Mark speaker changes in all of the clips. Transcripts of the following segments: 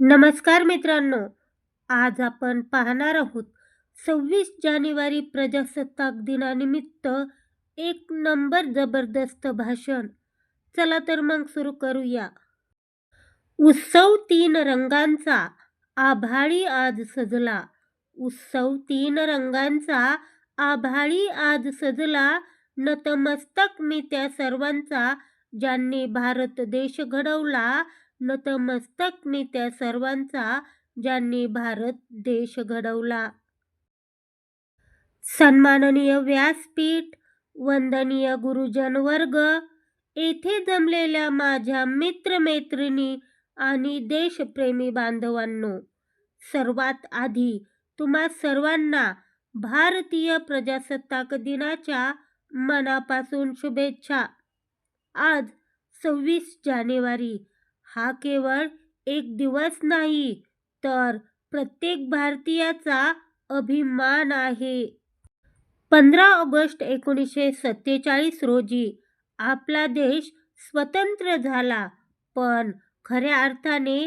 Speaker 1: नमस्कार मित्रांनो आज आपण पाहणार आहोत सव्वीस जानेवारी प्रजासत्ताक दिनानिमित्त एक नंबर जबरदस्त भाषण. चला तर मग सुरू करूया. उत्सव तीन रंगांचा आभाळी आज सजला. उत्सव तीन रंगांचा आभाळी आज सजला. नतमस्तक मी त्या सर्वांचा ज्यांनी भारत देश घडवला नतमस्तक मी त्या सर्वांचा ज्यांनी भारत देश घडवला. सन्माननीय व्यासपीठ वंदनीय गुरुजन वर्ग येथे जमलेल्या माझ्या मित्रमैत्रिणी आणि देशप्रेमी बांधवांनो सर्वात आधी तुम्हा सर्वांना भारतीय प्रजासत्ताक दिनाच्या मनापासून शुभेच्छा. आज सव्वीस जानेवारी हा केवळ एक दिवस नाही तर प्रत्येक भारतीयाचा अभिमान आहे. पंधरा ऑगस्ट एकोणीसशे सत्तेचाळीस रोजी आपला देश स्वतंत्र झाला पण खऱ्या अर्थाने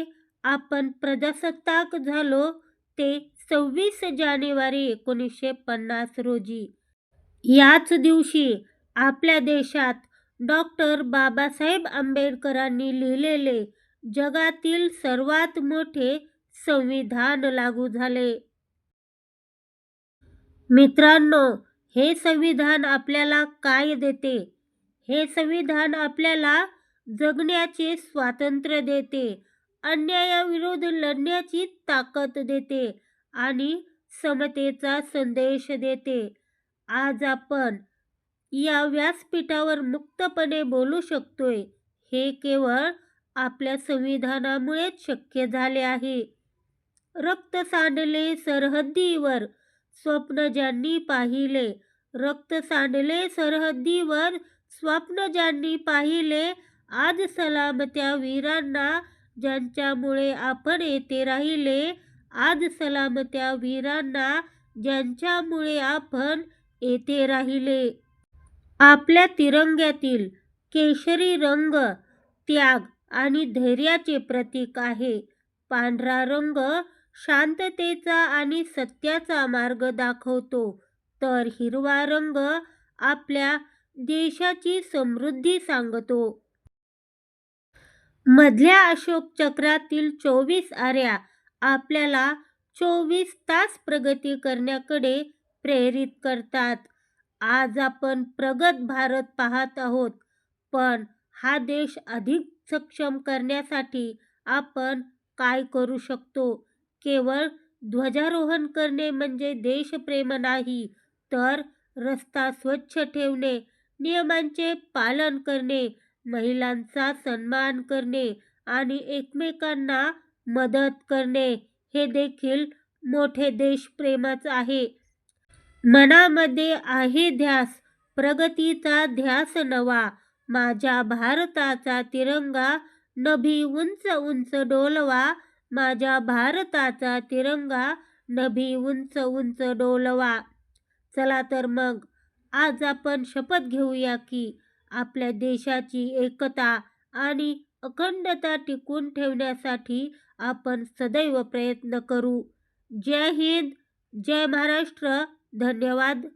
Speaker 1: आपण प्रजासत्ताक झालो ते सव्वीस जानेवारी एकोणीसशे पन्नास रोजी. याच दिवशी आपल्या देशात डॉक्टर बाबासाहेब आंबेडकरांनी लिहिलेले जगातील सर्वात मोठे संविधान लागू झाले. मित्रांनो हे संविधान आपल्याला काय देते? हे संविधान आपल्याला जगण्याचे स्वातंत्र्य देते अन्यायाविरोध लढण्याची ताकद देते आणि समतेचा संदेश देते. आज आपण या व्यासपीठावर मुक्तपणे बोलू शकतोय. हे केवळ आपल्या संविधानामुळेच शक्य झाले आहे. रक्त सांडले सरहद्दीवर स्वप्न ज्यांनी पाहिले रक्त सांडले सरहद्दीवर स्वप्न ज्यांनी पाहिले आज सलाम त्या वीरांना ज्यांच्यामुळे आपण येथे राहिले आज सलाम त्या वीरांना ज्यांच्यामुळे आपण येथे राहिले. आपल्या तिरंग्यातील केशरी रंग त्याग आणि धैर्याचे प्रतीक आहे. पांढरा रंग शांततेचा आणि सत्याचा मार्ग दाखवतो. तर हिरवा रंग आपल्या देशाची समृद्धी सांगतो. मधल्या अशोक चक्रातील चोवीस आऱ्या आपल्याला चोवीस तास प्रगती करण्याकडे प्रेरित करतात. आज आपण प्रगत भारत पाहत आहोत. पण हा देश अधिक सक्षम करण्यासाठी आपण काय करू शकतो? केवळ ध्वजारोहण करणे म्हणजे देशप्रेम नाही तर रस्ता स्वच्छ ठेवणे नियमांचे पालन करणे महिलांचा सन्मान करणे आणि एकमेकांना मदत करणे हे देखील मोठे देशप्रेमच आहे. मनामध्ये आहे ध्यास प्रगतीचा ध्यास नवा. माझ्या भारताचा तिरंगा नभी उंच उंच डोलवा. माझ्या भारताचा तिरंगा नभी उंच उंच डोलवा. चला तर मग आज आपण शपथ घेऊया की आपल्या देशाची एकता आणि अखंडता टिकून ठेवण्यासाठी आपण सदैव प्रयत्न करू. जय हिंद जय महाराष्ट्र. धन्यवाद.